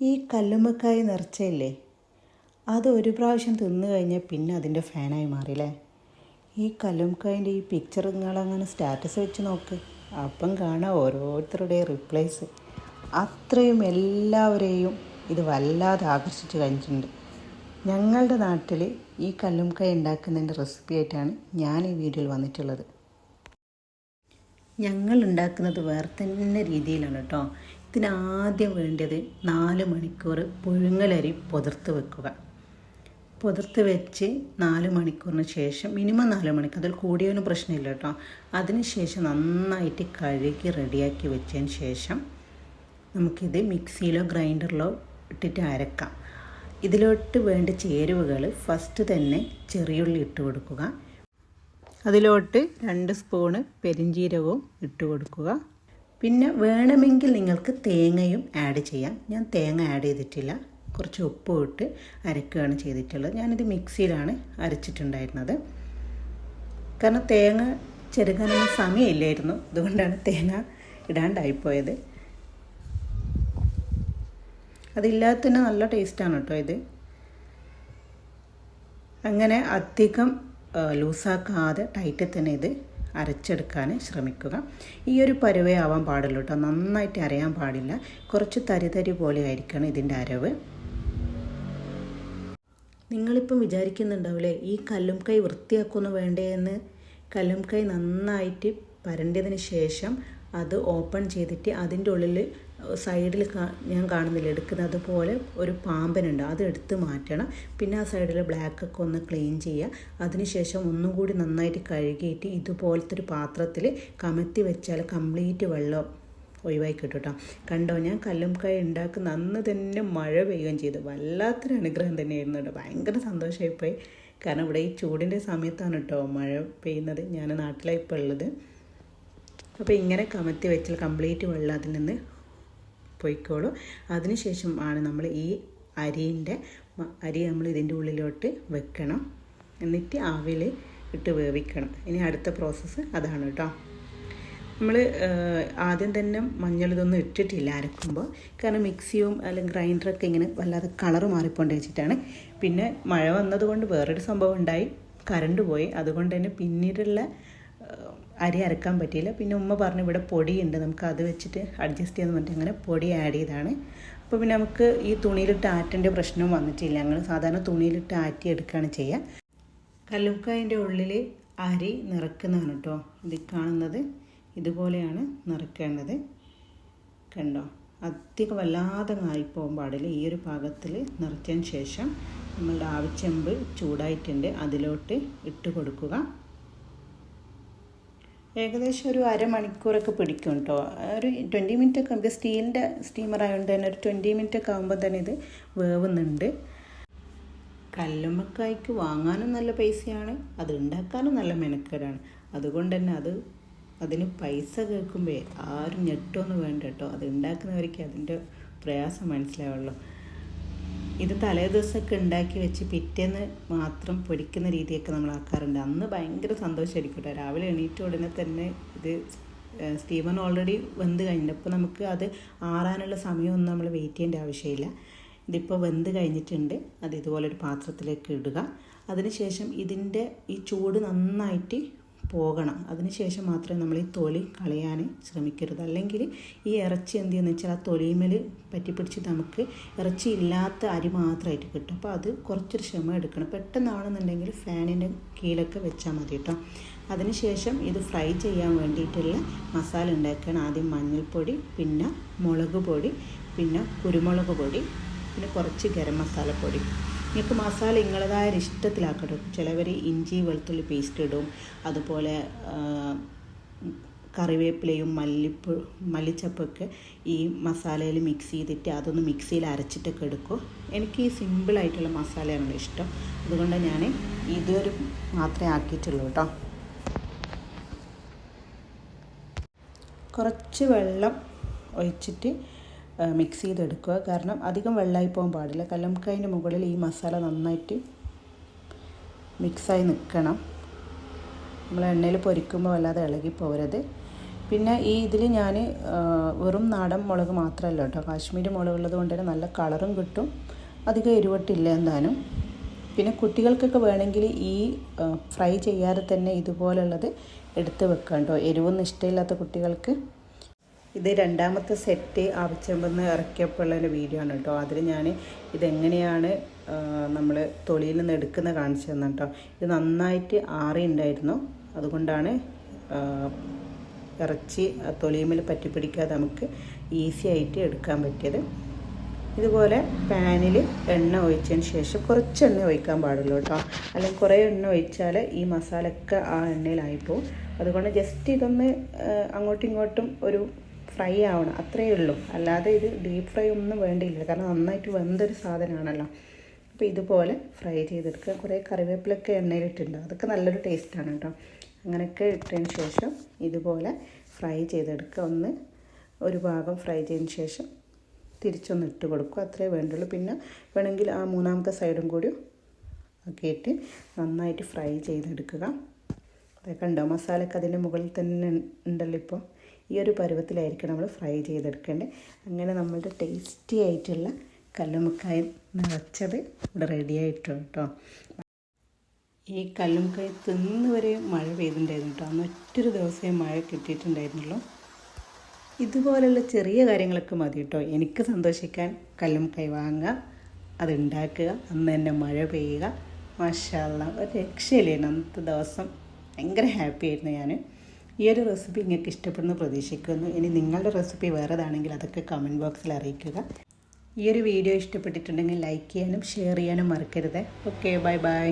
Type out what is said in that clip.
ഈ കല്ലുമ്മക്കായ നിറച്ചയില്ലേ? അത് ഒരു പ്രാവശ്യം തിന്നു കഴിഞ്ഞാൽ പിന്നെ അതിന്റെ ഫാനായി മാറിയില്ലേ ഈ കല്ലുമ്മക്കായന്റെ ഈ പിക്ചർ നിങ്ങളങ്ങനെ സ്റ്റാറ്റസ് വെച്ച് നോക്ക്. അപ്പം കാണാം ഓരോരുത്തരുടെയും റിപ്ലൈസ് അത്രയും എല്ലാവരെയും ഇത് വല്ലാതെ ആകർഷിച്ച് കഴിഞ്ഞിട്ടുണ്ട്. ഞങ്ങളുടെ നാട്ടിൽ ഈ കല്ലുമ്മക്കായ ഉണ്ടാക്കുന്നതിന്റെ റെസിപ്പി ആയിട്ടാണ് ഞാൻ ഈ വീഡിയോയിൽ വന്നിട്ടുള്ളത്. ഞങ്ങൾ ഉണ്ടാക്കുന്നത് വേറെ തന്നെ രീതിയിലാണ് കേട്ടോ ഇതിനാദ്യം വേണ്ടത് നാല് മണിക്കൂർ പുഴുങ്ങലരി പുതിർത്ത് വെക്കുക. പുതിർത്ത് വെച്ച് നാല് മണിക്കൂറിന് ശേഷം മിനിമം നാല് മണിക്കൂർ അതിൽ കൂടിയൊന്നും പ്രശ്നമില്ല കേട്ടോ. അതിന് ശേഷം നന്നായിട്ട് കഴുകി റെഡിയാക്കി വെച്ചതിന് ശേഷം നമുക്കിത് മിക്സിയിലോ ഗ്രൈൻഡറിലോ ഇട്ടിട്ട് അരക്കാം. ഇതിലോട്ട് വേണ്ട ചേരുവകൾ ഫസ്റ്റ് തന്നെ ചെറിയുള്ളി ഇട്ട് കൊടുക്കുക. അതിലോട്ട് രണ്ട് സ്പൂണ് പെരിഞ്ജീരകവും ഇട്ട് കൊടുക്കുക. പിന്നെ വേണമെങ്കിൽ നിങ്ങൾക്ക് തേങ്ങയും ആഡ് ചെയ്യാം. ഞാൻ തേങ്ങ ആഡ് ചെയ്തിട്ടില്ല. കുറച്ച് ഉപ്പും ഇട്ട് അരക്കുകയാണ് ചെയ്തിട്ടുള്ളത്. ഞാനിത് മിക്സിയിലാണ് അരച്ചിട്ടുണ്ടായിരുന്നത്. കാരണം തേങ്ങ ചെറുകാനൊന്നും സമയമില്ലായിരുന്നു. അതുകൊണ്ടാണ് തേങ്ങ ഇടാണ്ടായിപ്പോയത് അതില്ലാതെ തന്നെ നല്ല ടേസ്റ്റാണ് കേട്ടോ ഇത്. അങ്ങനെ അധികം ലൂസാക്കാതെ ടൈറ്റിൽ തന്നെ ഇത്. അരച്ചെടുക്കാൻ ശ്രമിക്കുക. ഈ ഒരു പരുവേ ആവാൻ പാടുള്ളൂ കേട്ടോ നന്നായിട്ട് അരയാൻ പാടില്ല. കുറച്ച് തരിതരി തരി പോലെ ആയിരിക്കണം ഇതിന്റെ അരവ്. നിങ്ങളിപ്പം വിചാരിക്കുന്നുണ്ടാവില്ലേ ഈ കല്ലും കൈ വൃത്തിയാക്കുന്നു വേണ്ടേ എന്ന് കല്ലും കൈ നന്നായിട്ട് പരണ്ടിയതിന് ശേഷം അത് ഓപ്പൺ ചെയ്തിട്ട് അതിന്റെ ഉള്ളിൽ സൈഡിൽ ഞാൻ കാണുന്നില്ല എടുക്കുന്നത് അതുപോലെ ഒരു പാമ്പനുണ്ട്. അത് എടുത്ത് മാറ്റണം. പിന്നെ ആ സൈഡിൽ ബ്ലാക്കൊക്കെ ഒന്ന് ക്ലീൻ ചെയ്യുക. അതിനുശേഷം ഒന്നും കൂടി നന്നായിട്ട് കഴുകിയിട്ട് ഇതുപോലത്തെ ഒരു പാത്രത്തിൽ കമത്തി വെച്ചാൽ കംപ്ലീറ്റ് വെള്ളം ഒഴിവായി കിട്ടും കേട്ടോ. കണ്ടോ ഞാൻ കല്ലുംകായ ഉണ്ടാക്കുന്ന അന്ന് തന്നെ മഴ പെയ്യുകയും ചെയ്തു. വല്ലാത്തൊരു അനുഗ്രഹം തന്നെയായിരുന്നു കേട്ടോ. ഭയങ്കര സന്തോഷമായിപ്പോയി. കാരണം ഇവിടെ ഈ ചൂടിന്റെ സമയത്താണ് കേട്ടോ മഴ പെയ്യുന്നത്. ഞാൻ നാട്ടിലാണ് ഇപ്പോൾ ഉള്ളത്. അപ്പോൾ ഇങ്ങനെ കമത്തി വെച്ചാൽ കംപ്ലീറ്റ് വെള്ളം അതിൽ നിന്ന് പൊയ്ക്കോളും. അതിനുശേഷം ആണ് നമ്മൾ ഈ അരിന്റെ അരി നമ്മൾ ഇതിന്റെ ഉള്ളിലോട്ട് വെക്കണം. എന്നിട്ട് ആവിൽ ഇട്ട് വേവിക്കണം. ഇനി അടുത്ത പ്രോസസ്സ് അതാണ് കേട്ടോ. നമ്മൾ ആദ്യം തന്നെ മഞ്ഞൾ ഇതൊന്നും ഇട്ടിട്ടില്ല അരക്കുമ്പോൾ. കാരണം മിക്സിയും അല്ലെങ്കിൽ ഗ്രൈൻഡറൊക്കെ ഇങ്ങനെ വല്ലാതെ കളർ മാറിപ്പോണ്ട് വെച്ചിട്ടാണ്. പിന്നെ മഴ വന്നതുകൊണ്ട് വേറൊരു സംഭവം ഉണ്ടായി. കറണ്ട് പോയി. അതുകൊണ്ട് തന്നെ പിന്നീടുള്ള അരി അരക്കാൻ പറ്റിയില്ല. പിന്നെ ഉമ്മ പറഞ്ഞു ഇവിടെ പൊടിയുണ്ട്. നമുക്ക് അത് വെച്ചിട്ട് അഡ്ജസ്റ്റ് ചെയ്യാന്ന് പറഞ്ഞിട്ട് അങ്ങനെ പൊടി ആഡ് ചെയ്താണ് അപ്പോൾ പിന്നെ നമുക്ക് ഈ തുണിയിലിട്ട് ആറ്റേണ്ട പ്രശ്നം വന്നിട്ടില്ല. ഞങ്ങൾ സാധാരണ തുണിയിലിട്ട് ആറ്റി എടുക്കുകയാണ് ചെയ്യുക. കല്ലുക്കായന്റെ ഉള്ളിൽ അരി നിറക്കുന്നതാണ് കേട്ടോ. ഇത് കാണുന്നത്. ഇതുപോലെയാണ് നിറക്കേണ്ടത്. കണ്ടോ? അധികം വല്ലാതെ ആയിപ്പോകാൻ പാടില്ല. ഈ ഒരു പാകത്തിൽ നിറച്ചതിന് ശേഷം നമ്മളുടെ ആവിച്ചെമ്പ് ചൂടായിട്ടുണ്ട്. അതിലോട്ട് ഇട്ട് കൊടുക്കുക. ഏകദേശം ഒരു അരമണിക്കൂറൊക്കെ പിടിക്കും കേട്ടോ ഒരു ട്വന്റി മിനിറ്റ് ഒക്കെ നമുക്ക് സ്റ്റീലിന്റെ സ്റ്റീമർ ആയതുകൊണ്ട് തന്നെ ഒരു ട്വന്റി മിനിറ്റ് ഒക്കെ ആകുമ്പോൾ തന്നെ ഇത് വേവുന്നുണ്ട്. കല്ലുമ്മക്കായ്ക്ക് വാങ്ങാനും നല്ല പൈസയാണ്. അത് ഉണ്ടാക്കാനും നല്ല മെനക്കേടാണ്. അതുകൊണ്ട് തന്നെ അത് അതിന് പൈസ കേൾക്കുമ്പോൾ ആരും ഞെട്ടൊന്നും വേണ്ട കേട്ടോ അത് ഉണ്ടാക്കുന്നവർക്ക് അതിന്റെ പ്രയാസം മനസ്സിലാവുള്ളൂ. ഇത് തലേ ദിവസമൊക്കെ ഉണ്ടാക്കി വെച്ച് പിറ്റേന്ന് മാത്രം പൊരിക്കുന്ന രീതിയൊക്കെ നമ്മൾ ആക്കാറുണ്ട്. അന്ന് ഭയങ്കര സന്തോഷമായിരിക്കും രാവിലെ എണീറ്റ ഉടനെ തന്നെ ഇത് സ്റ്റീമൻ ഓൾറെഡി വെന്ത് കഴിഞ്ഞപ്പോൾ നമുക്ക് അത് ആറാനുള്ള സമയമൊന്നും നമ്മൾ വെയിറ്റ് ചെയ്യേണ്ട ആവശ്യമില്ല. ഇതിപ്പോൾ വെന്ത് കഴിഞ്ഞിട്ടുണ്ട്. അത് ഇതുപോലെ ഒരു പാത്രത്തിലേക്ക് ഇടുക. അതിനുശേഷം ഇതിന്റെ ഈ ചൂട് നന്നായിട്ട് പോകണം. അതിനുശേഷം മാത്രമേ നമ്മൾ ഈ തൊലി കളയാൻ ശ്രമിക്കരുത്. അല്ലെങ്കിൽ ഈ ഇറച്ചി എന്ത് ചെയ്യുന്നത് വെച്ചാൽ ആ തൊലിമേൽ പറ്റിപ്പിടിച്ച് നമുക്ക് ഇറച്ചി ഇല്ലാത്ത അരി മാത്രമായിട്ട് കിട്ടും. അപ്പോൾ അത് കുറച്ചൊരു ക്ഷമ എടുക്കണം. പെട്ടെന്നാണെന്നുണ്ടെങ്കിൽ ഫാനിന്റെ കീഴൊക്കെ വെച്ചാൽ മതി കേട്ടോ. അതിനുശേഷം ഇത് ഫ്രൈ ചെയ്യാൻ വേണ്ടിയിട്ടുള്ള മസാല ഉണ്ടാക്കുകയാണ്. ആദ്യം മഞ്ഞൾപ്പൊടി പിന്നെ മുളക് പൊടി പിന്നെ കുരുമുളക് പൊടി പിന്നെ കുറച്ച് ഗരം മസാലപ്പൊടി നിങ്ങൾക്ക് മസാല നിങ്ങളതായ ഇഷ്ടത്തിലാക്കട്ടും. ചിലവർ ഇഞ്ചി വെളുത്തുള്ളി പേസ്റ്റ് ഇടും. അതുപോലെ കറിവേപ്പിലയും മല്ലിപ്പ് മല്ലിച്ചപ്പൊക്കെ ഈ മസാലയിൽ മിക്സ് ചെയ്തിട്ട് അതൊന്ന് മിക്സിയിൽ അരച്ചിട്ടൊക്കെ എടുക്കും. എനിക്ക് ഈ സിമ്പിളായിട്ടുള്ള മസാലയാണ് ഇഷ്ടം. അതുകൊണ്ട് ഞാൻ ഇതൊരു മാത്രമേ ആക്കിയിട്ടുള്ളൂ കേട്ടോ. കുറച്ച് വെള്ളം ഒഴിച്ചിട്ട് മിക്സ് ചെയ്തെടുക്കുക. കാരണം അധികം വെള്ളമായി പോകാൻ പാടില്ല. കല്ലംകായന്റെ മുകളിൽ ഈ മസാല നന്നായിട്ട് മിക്സായി നിൽക്കണം. നമ്മൾ എണ്ണയിൽ പൊരിക്കുമ്പോൾ വല്ലാതെ ഇളകി പോകരുത്. പിന്നെ ഈ ഇതിൽ ഞാൻ വെറും നാടൻ മുളക് മാത്രമല്ല കേട്ടോ. കാശ്മീരി മുളക് ഉള്ളത് കൊണ്ട് തന്നെ നല്ല കളറും കിട്ടും. അധികം എരിവട്ടില്ല എന്താനും പിന്നെ കുട്ടികൾക്കൊക്കെ വേണമെങ്കിൽ ഈ ഫ്രൈ ചെയ്യാതെ തന്നെ ഇതുപോലുള്ളത് എടുത്ത് വെക്കാം കേട്ടോ. എരിവൊന്നും ഇഷ്ടമില്ലാത്ത കുട്ടികൾക്ക്. ഇത് രണ്ടാമത്തെ സെറ്റ് ആവശ്യമെന്ന് ഇറക്കിയപ്പോഴുള്ള വീഡിയോ ആണ് കേട്ടോ. അതിൽ ഞാൻ ഇതെങ്ങനെയാണ് നമ്മൾ തൊളിയിൽ നിന്ന് എടുക്കുന്ന കാണിച്ചു തന്നെ കേട്ടോ. ഇത് നന്നായിട്ട് ആറി ഉണ്ടായിരുന്നു അതുകൊണ്ടാണ് ഇറച്ചി തൊളിയുമ്മൽ പറ്റി പിടിക്കാതെ നമുക്ക് ഈസി ആയിട്ട് എടുക്കാൻ പറ്റിയത്. ഇതുപോലെ പാനിൽ എണ്ണ ഒഴിച്ചതിന് ശേഷം കുറച്ച് എണ്ണ ഒഴിക്കാൻ പാടുള്ളൂ കേട്ടോ. അല്ലെങ്കിൽ കുറേ എണ്ണ ഒഴിച്ചാൽ ഈ മസാലയൊക്കെ ആ എണ്ണയിലായിപ്പോവും അതുകൊണ്ട് ജസ്റ്റ് ഇതൊന്ന് അങ്ങോട്ടും ഇങ്ങോട്ടും ഒരു ഫ്രൈ ആവണം അത്രയേ ഉള്ളൂ. അല്ലാതെ ഇത് ഡീപ്പ് ഫ്രൈ ഒന്നും വേണ്ടിയില്ല. കാരണം നന്നായിട്ട് വെന്തൊരു സാധനമാണല്ലോ. അപ്പോൾ ഇതുപോലെ ഫ്രൈ ചെയ്തെടുക്കുക. കുറേ കറിവേപ്പിലൊക്കെ എണ്ണയിലിട്ടുണ്ട് അതൊക്കെ നല്ലൊരു ടേസ്റ്റാണ് കേട്ടോ. അങ്ങനെയൊക്കെ ഇട്ടതിന് ശേഷം ഇതുപോലെ ഫ്രൈ ചെയ്തെടുക്കുക. ഒന്ന് ഒരു ഭാഗം ഫ്രൈ ചെയ്തതിന് ശേഷം തിരിച്ചൊന്ന് ഇട്ട് കൊടുക്കുക. അത്രയേ വേണ്ടുള്ളൂ. പിന്നെ വേണമെങ്കിൽ ആ മൂന്നാമത്തെ സൈഡും കൂടി ആക്കിയിട്ട് നന്നായിട്ട് ഫ്രൈ ചെയ്തെടുക്കുക. അതൊക്കെ ഉണ്ടോ മസാലയൊക്കെ അതിന്റെ മുകളിൽ തന്നെ ഉണ്ടല്ലോ ഇപ്പോൾ. ഈ ഒരു പരുവത്തിലായിരിക്കും നമ്മൾ ഫ്രൈ ചെയ്തെടുക്കേണ്ടത്. അങ്ങനെ നമ്മളുടെ ടേസ്റ്റി ആയിട്ടുള്ള കല്ലുമുക്കായ നിറച്ചത് ഇവിടെ റെഡി ആയിട്ടുണ്ട് കേട്ടോ. ഈ കല്ലുമുക്കായ തിന്ന് വരെ മഴ പെയ്തിട്ടുണ്ടായിരുന്നു കേട്ടോ. അന്ന് ഒറ്റൊരു ദിവസമേ മഴ കിട്ടിയിട്ടുണ്ടായിരുന്നുള്ളൂ. ഇതുപോലുള്ള ചെറിയ കാര്യങ്ങളൊക്കെ മതി കേട്ടോ. എനിക്ക് സന്തോഷിക്കാൻ കല്ലുമുക്കായ വാങ്ങുക അത് ഉണ്ടാക്കുക അന്ന് തന്നെ മഴ പെയ്യുക. മാഷാള്ള ഒരു രക്ഷയില്ലായിരുന്നു അന്നത്തെ ദിവസം ഭയങ്കര ഹാപ്പി ആയിരുന്നു ഞാൻ ഈ ഒരു റെസിപ്പി നിങ്ങൾക്ക് ഇഷ്ടപ്പെടുന്നു പ്രതീക്ഷിക്കുന്നു. ഇനി നിങ്ങളുടെ റെസിപ്പി വേറെതാണെങ്കിൽ അതൊക്കെ കമന്റ് ബോക്സിൽ അറിയിക്കുക. ഈ ഒരു വീഡിയോ ഇഷ്ടപ്പെട്ടിട്ടുണ്ടെങ്കിൽ ലൈക്ക് ചെയ്യാനും ഷെയർ ചെയ്യാനും മറക്കരുത്. Okay bye bye